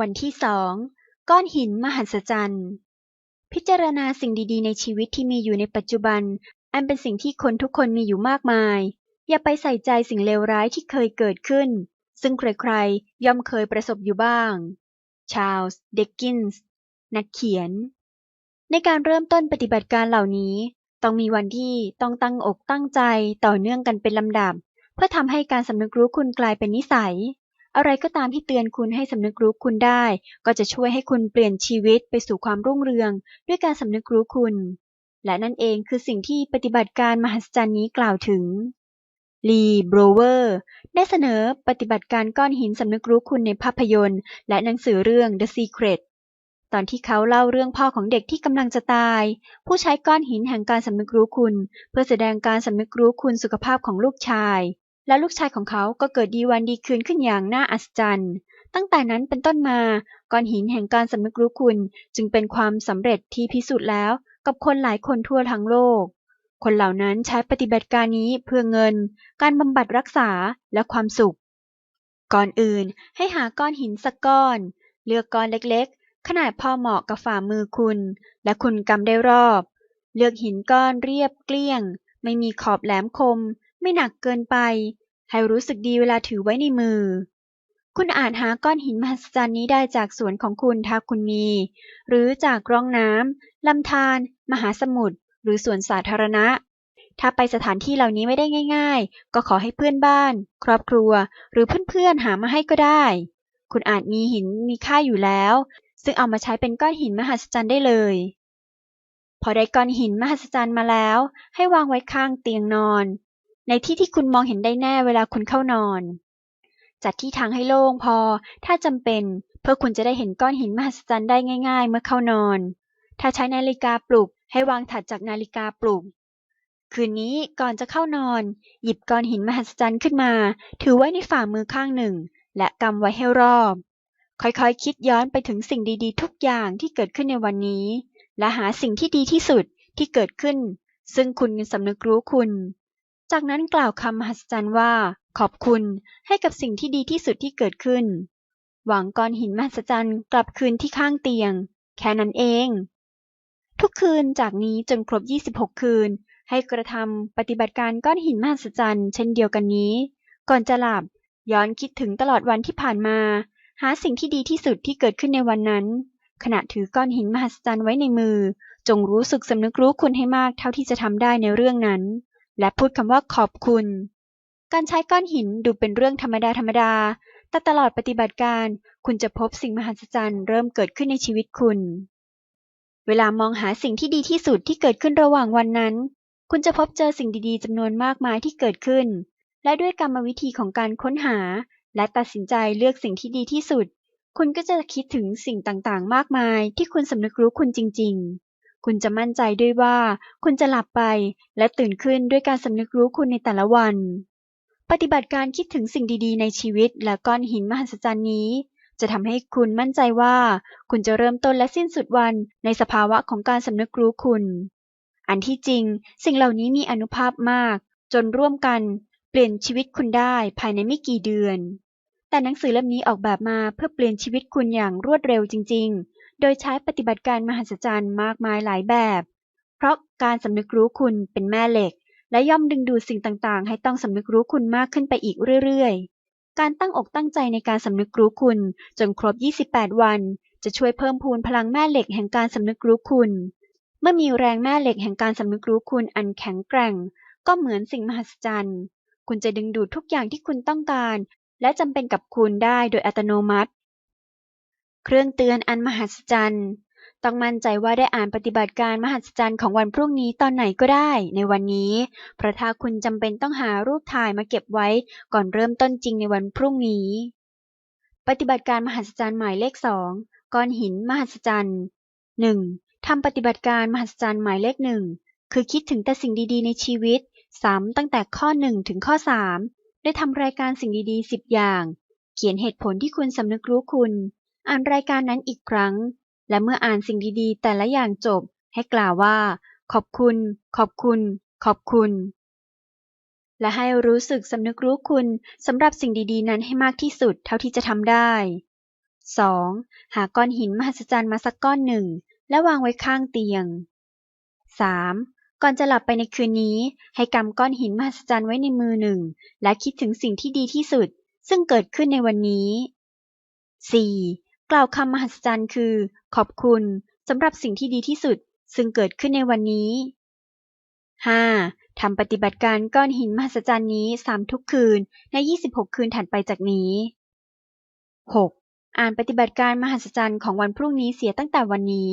วันที่สองก้อนหินมหัศจรรย์ พิจารณาสิ่งดีๆ ในชีวิตที่มีอยู่ในปัจจุบัน อันเป็นสิ่งที่คนทุกคนมีอยู่มากมาย อย่าไปใส่ใจสิ่งเลวร้ายที่เคยเกิดขึ้น ซึ่งใครๆ ย่อมเคยประสบอยู่บ้าง ชาลส์ เดกกินส์ นักเขียน ในการเริ่มต้นปฏิบัติการเหล่านี้ ต้องมีวันที่ต้องตั้งอกตั้งใจต่อเนื่องกันเป็นลำดับ เพื่อทำให้การสำนึกรู้คุณกลายเป็นนิสัย อะไรก็ตามที่เตือนคุณให้สำนึกรู้คุณได้ ก็จะช่วยให้คุณเปลี่ยนชีวิตไปสู่ความรุ่งเรือง ด้วยการสำนึกรู้คุณ และนั่นเองคือสิ่งที่ปฏิบัติการมหัศจรรย์นี้กล่าวถึงลีโบรเวอร์ ได้เสนอปฏิบัติการก้อนหินสำนึกรู้คุณในภาพยนตร์ และหนังสือเรื่อง The Secret ตอนที่เขาเล่าเรื่องพ่อของเด็กที่กำลังจะตาย ผู้ใช้ก้อนหินแห่งการสำนึกรู้คุณ เพื่อแสดงการสำนึกรู้คุณสุขภาพของลูกชาย และลูกชายของเขาก็เกิดดีวันดีคืนขึ้นอย่างน่าอัศจรรย์ ตั้งแต่นั้นเป็นต้นมาก้อนหินแห่งการสำนึกรู้คุณจึงเป็นความสำเร็จที่พิสูจน์แล้วกับคนหลายคนทั่วทั้งโลก คนเหล่านั้นใช้ปฏิบัติการนี้เพื่อเงิน การบำบัดรักษาและความสุข ก่อนอื่นให้หาก้อนหินสักก้อน เลือกก้อนเล็กๆ ขนาดพอเหมาะกับฝ่ามือคุณ และคุณกำได้รอบ เลือกหินก้อนเรียบเกลี้ยง ไม่มีขอบแหลมคม ไม่หนักเกินไป ให้รู้สึกดีเวลาถือไว้ในมือ คุณอาจหาก้อนหินมหัศจรรย์นี้ได้จากสวนของคุณถ้าคุณมี หรือจากร่องน้ำลำธารมหาสมุทรหรือสวนสาธารณะ ถ้าไปสถานที่เหล่านี้ไม่ได้ง่าย ๆ ก็ขอให้เพื่อนบ้าน ครอบครัว หรือเพื่อนๆหามาให้ก็ได้ คุณอาจมีหินมีค่าอยู่แล้ว ซึ่งเอามาใช้เป็นก้อนหินมหัศจรรย์ได้เลยพอได้ก้อนหินมหัศจรรย์มาแล้ว ให้วางไว้ข้างเตียงนอน ในที่ที่คุณมองเห็นได้แน่เวลาคุณเข้านอน จัดที่ทางให้โล่งพอ ถ้าจำเป็น เพื่อคุณจะได้เห็นก้อนหินมหัศจรรย์ได้ง่าย ๆ เมื่อเข้านอน ถ้าใช้นาฬิกาปลุก ให้วางถัดจากนาฬิกาปลุก คืนนี้ก่อนจะเข้านอน หยิบก้อนหินมหัศจรรย์ขึ้นมา ถือไว้ในฝ่ามือข้างหนึ่ง และกำไว้ให้รอบ ค่อยๆคิดย้อนไปถึงสิ่งดีๆ ทุกอย่างที่เกิดขึ้นในวันนี้ และหาสิ่งที่ดีที่สุดที่เกิดขึ้น ซึ่งคุณสำนึกรู้คุณ จากนั้นกล่าวคำมหัศจรรย์ว่า ขอบคุณให้กับสิ่งที่ดีที่สุดที่เกิดขึ้น หวังก้อนหินมหัศจรรย์กลับคืนที่ข้างเตียง แค่นั้นเอง ทุกคืนจากนี้จนครบ 26 คืน ให้กระทำปฏิบัติการก้อนหินมหัศจรรย์เช่นเดียวกันนี้ ก่อนจะหลับย้อนคิดถึงตลอดวันที่ผ่านมา หาสิ่งที่ดีที่สุดที่เกิดขึ้นในวันนั้น ขณะถือก้อนหินมหัศจรรย์ไว้ในมือ จงรู้สึกสำนึกรู้คุณให้มากเท่าที่จะทำได้ในเรื่องนั้น และพูดคำว่าขอบคุณ การใช้ก้อนหินดูเป็นเรื่องธรรมดาธรรมดา แต่ตลอดปฏิบัติการ คุณจะพบสิ่งมหัศจรรย์เริ่มเกิดขึ้นในชีวิตคุณ เวลามองหาสิ่งที่ดีที่สุดที่เกิดขึ้นระหว่างวันนั้น คุณจะพบเจอสิ่งดีๆจำนวนมากมายที่เกิดขึ้น และด้วยกรรมวิธีของการค้นหา และตัดสินใจเลือกสิ่งที่ดีที่สุด คุณก็จะคิดถึงสิ่งต่างๆ มากมายที่คุณสำนึกรู้คุณจริง ๆ คุณจะมั่นใจด้วยว่าคุณจะหลับไป และตื่นขึ้นด้วยการสำนึกรู้คุณในแต่ละวัน ปฏิบัติการคิดถึงสิ่งดีๆ ในชีวิตและก้อนหินมหัศจรรย์นี้ จะทำให้คุณมั่นใจว่า คุณจะเริ่มต้นและสิ้นสุดวันในสภาวะของการสำนึกรู้คุณ อันที่จริง สิ่งเหล่านี้มีอนุภาพมาก จนร่วมกัน เปลี่ยนชีวิตคุณได้ภายในไม่กี่เดือนแต่หนังสือเล่มนี้ออกแบบมาเพื่อเปลี่ยนชีวิตคุณอย่างรวดเร็วจริงๆ ดยใช้ปฏิบัติการมหัศจรรย์มากมายหลายแบบ เพราะการสำนึกรู้คุณเป็นแม่เหล็ก และย่อมดึงดูดสิ่งต่างๆ ให้ต้องสำนึกรู้คุณมากขึ้นไปอีกเรื่อยๆ การตั้งอกตั้งใจในการสำนึกรู้คุณจนครบ 28 วัน จะช่วยเพิ่มพูนพลังแม่เหล็กแห่งการสำนึกรู้คุณ เมื่อมีแรงแม่เหล็กแห่งการสำนึกรู้คุณอันแข็งแกร่ง ก็เหมือนสิ่งมหัศจรรย์ คุณจะดึงดูดทุกอย่างที่คุณต้องการ และจำเป็นกับคุณได้โดยอัตโนมัติ เครื่องเตือนอันมหัศจรรย์ ต้องมั่นใจว่าได้อ่านปฏิบัติการมหัศจรรย์ของวันพรุ่งนี้ตอนไหนก็ได้ในวันนี้ เพราะถ้าคุณจำเป็นต้องหารูปถ่ายมาเก็บไว้ก่อนเริ่มต้นจริงในวันพรุ่งนี้ ปฏิบัติการมหัศจรรย์หมายเลขสองก้อนหินมหัศจรรย์หนึ่งทำปฏิบัติการมหัศจรรย์หมายเลขหนึ่งคือคิดถึงแต่สิ่งดีๆในชีวิตซ้ำตั้งแต่ข้อหนึ่งถึงข้อสามได้ทำรายการสิ่งดีๆสิบอย่าง เขียนเหตุผลที่คุณสำนึกรู้คุณ อ่านรายการนั้นอีกครั้ง และเมื่ออ่านสิ่งดีๆ แต่ละอย่างจบ ให้กล่าวว่า ขอบคุณ ขอบคุณ ขอบคุณ และให้รู้สึกสำนึกรู้คุณสำหรับสิ่งดีๆ นั้นให้มากที่สุดเท่าที่จะทำได้ 2. หาก้อนหินมหัศจรรย์มาสักก้อนหนึ่ง และวางไว้ข้างเตียง 3. ก่อนจะหลับไปในคืนนี้ ให้กำก้อนหินมหัศจรรย์ไว้ในมือหนึ่ง และคิดถึงสิ่งที่ดีที่สุด ซึ่งเกิดขึ้นในวันนี้ 4. กล่าวคำมหัศจรรย์คือ ขอบคุณสำหรับสิ่งที่ดีที่สุดซึ่งเกิดขึ้นในวันนี้ 5. ทำปฏิบัติการก้อนหินมหัศจรรย์นี้ซ้ำทุกคืนใน 26 คืนถัดไปจากนี้ 6. อ่านปฏิบัติการมหัศจรรย์ของวันพรุ่งนี้เสียตั้งแต่วันนี้